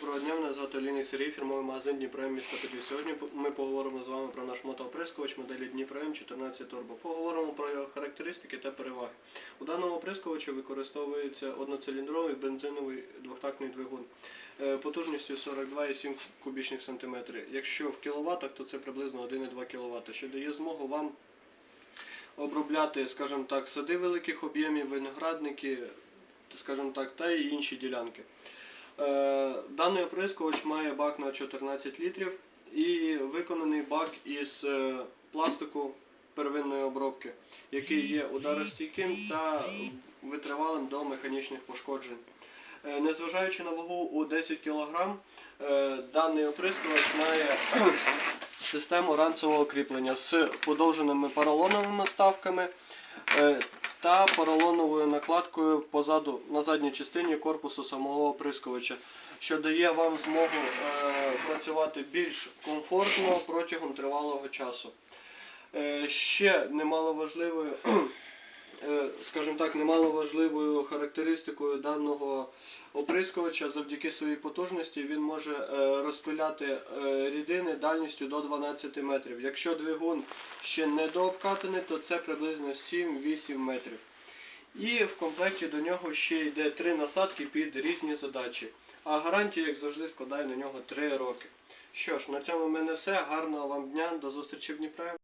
доброго дня. Мене звати Олійник Сергій, фірмовий магазин Дніпром міста Поділь. Сьогодні ми поговоримо з вами про наш мотооприскувач моделі Дніпром 14 Turbo. Поговоримо про його характеристики та переваги. У даному оприскувачі використовується одноциліндровий бензиновий двохтактний двигун е, потужністю 42,7 кубічних сантиметрів. Якщо в кіловатах, то це приблизно 1,2 кВт, що дає змогу вам обробляти, скажімо так, сади великих об'ємів, виноградники, скажімо так, та і інші ділянки. Даний оприскувач має бак на 14 літрів і виконаний бак із е, пластику первинної обробки, який є ударостійким та витривалим до механічних пошкоджень. Е, Незважаючи на вагу у 10 кг, е, даний оприскувач має систему ранцевого кріплення з подовженими поролоновими ставками та поролоновою накладкою позаду на задній частині корпусу самого оприскувача, що дає вам змогу е, працювати більш комфортно протягом тривалого часу. Е, ще немаловажливою, скажімо так, немаловажливою характеристикою даного оприскувача завдяки своїй потужності він може е, розпиляти е, рідини дальністю до 12 метрів. Якщо двигун ще не дообкатаний, то це приблизно 7-8 метрів. І в комплекті до нього ще йде три насадки під різні задачі. А гарантія, як завжди, складає на нього 3 роки. Що ж, на цьому в мене все. Гарного вам дня, до зустрічі в Дніпрі.